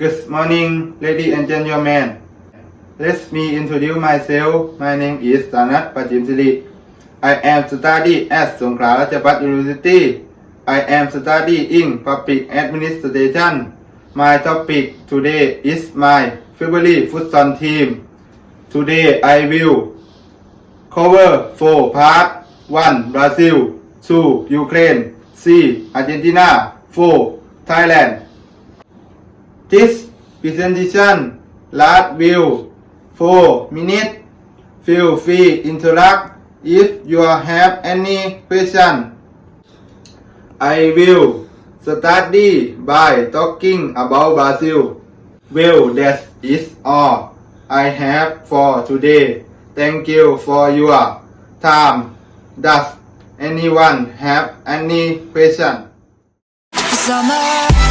Good morning, ladies and gentlemen. Let me introduce myself. My name is Sanat Pajimsiri. I am studying at Songkhla Ratchapat University. I am studying public administration. My topic today is my favorite futsal team. Today I will cover four parts. One Brazil, two Ukraine, three Argentina, four Thailand. This presentation last will 4 minutes. Feel free to interact if you have any question. I will study by talking about Brazil. Well, that is all I have for today. Thank you for your time. Does anyone have any question? Summer